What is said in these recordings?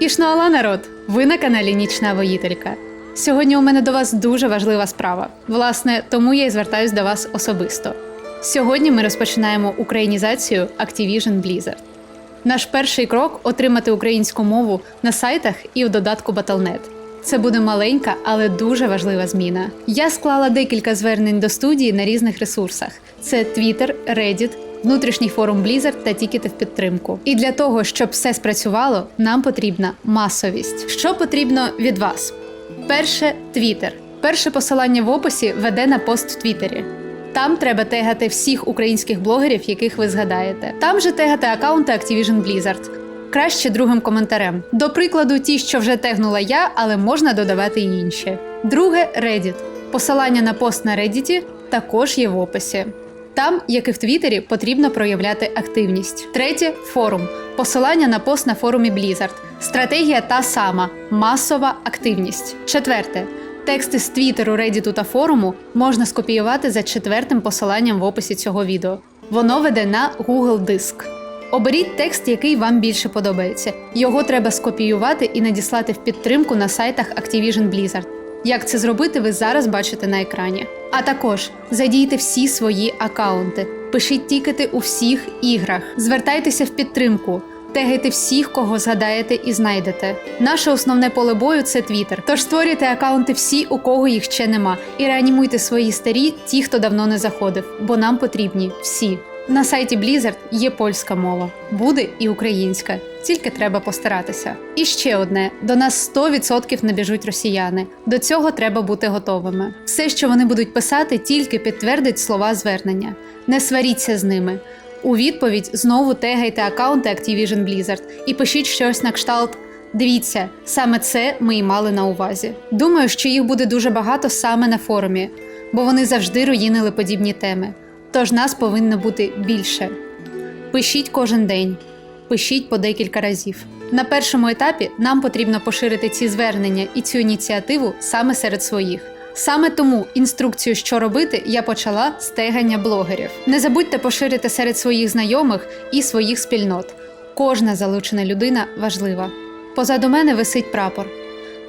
Ішнуала народ! Ви на каналі Нічна Воїтелька. Сьогодні у мене до вас дуже важлива справа. Власне, тому я і звертаюсь до вас особисто. Сьогодні ми розпочинаємо українізацію Activision Blizzard. Наш перший крок отримати українську мову на сайтах і в додатку Battle.net. Це буде маленька, але дуже важлива зміна. Я склала декілька звернень до студії на різних ресурсах: це Twitter, Reddit, внутрішній форум Blizzard та тікети в підтримку. І для того, щоб все спрацювало, нам потрібна масовість. Що потрібно від вас? Перше Twitter. Перше посилання в описі веде на пост в Твіттері. Там треба тегати всіх українських блогерів, яких ви згадаєте. Там же тегати аккаунти Activision Blizzard. Краще другим коментарем. До прикладу, ті, що вже тегнула я, але можна додавати і інші. Друге Reddit. Посилання на пост на Reddit також є в описі. Там, як і в Твіттері, потрібно проявляти активність. Третє форум. Посилання на пост на форумі Blizzard. Стратегія та сама масова активність. Четверте. Тексти з Твіттеру, Реддіту та форуму можна скопіювати за четвертим посиланням в описі цього відео. Воно веде на Google Диск. Оберіть текст, який вам більше подобається. Його треба скопіювати і надіслати в підтримку на сайтах Activision Blizzard. Як це зробити, ви зараз бачите на екрані. А також задійте всі свої акаунти, пишіть тікети у всіх іграх, звертайтеся в підтримку. Тегайте всіх, кого згадаєте і знайдете. Наше основне поле бою це Twitter. Тож створюйте акаунти всі, у кого їх ще нема, і реанімуйте свої старі, ті, хто давно не заходив, бо нам потрібні всі. На сайті Blizzard є польська мова, буде і українська, тільки треба постаратися. І ще одне: до нас 100% не біжуть росіяни. До цього треба бути готовими. Все, що вони будуть писати, тільки підтвердить слова звернення. Не сваріться з ними. У відповідь знову тегайте аккаунти Activision Blizzard і пишіть щось на кшталт. Дивіться, саме це ми і мали на увазі. Думаю, що їх буде дуже багато саме на форумі, бо вони завжди руїнили подібні теми. Тож нас повинно бути більше. Пишіть кожен день, пишіть по декілька разів. На першому етапі нам потрібно поширити ці звернення і цю ініціативу саме серед своїх. Саме тому інструкцію, що робити, я почала з тегання блогерів. Не забудьте поширити серед своїх знайомих і своїх спільнот. Кожна залучена людина важлива. Позаду мене висить прапор.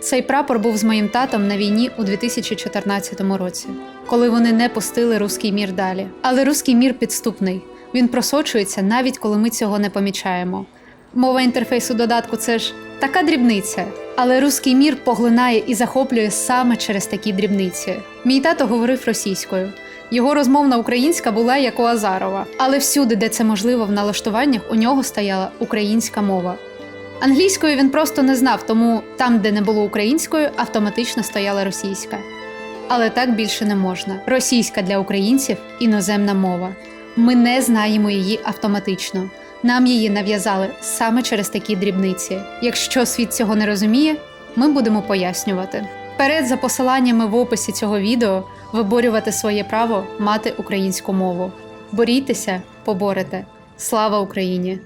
Цей прапор був з моїм татом на війні у 2014 році, коли вони не пустили руський мір далі. Але руський мір підступний. Він просочується навіть коли ми цього не помічаємо. Мова інтерфейсу додатку це ж така дрібниця. Але руський мір поглинає і захоплює саме через такі дрібниці. Мій тато говорив російською. Його розмовна українська була як у Азарова, але всюди, де це можливо в налаштуваннях, у нього стояла українська мова. Англійською він просто не знав, тому там, де не було українською, автоматично стояла російська. Але так більше не можна. Російська для українців іноземна мова. Ми не знаємо її автоматично. Нам її нав'язали саме через такі дрібниці. Якщо світ цього не розуміє, ми будемо пояснювати. Перед за посиланнями в описі цього відео виборювати своє право мати українську мову. Борітеся, поборете. Слава Україні!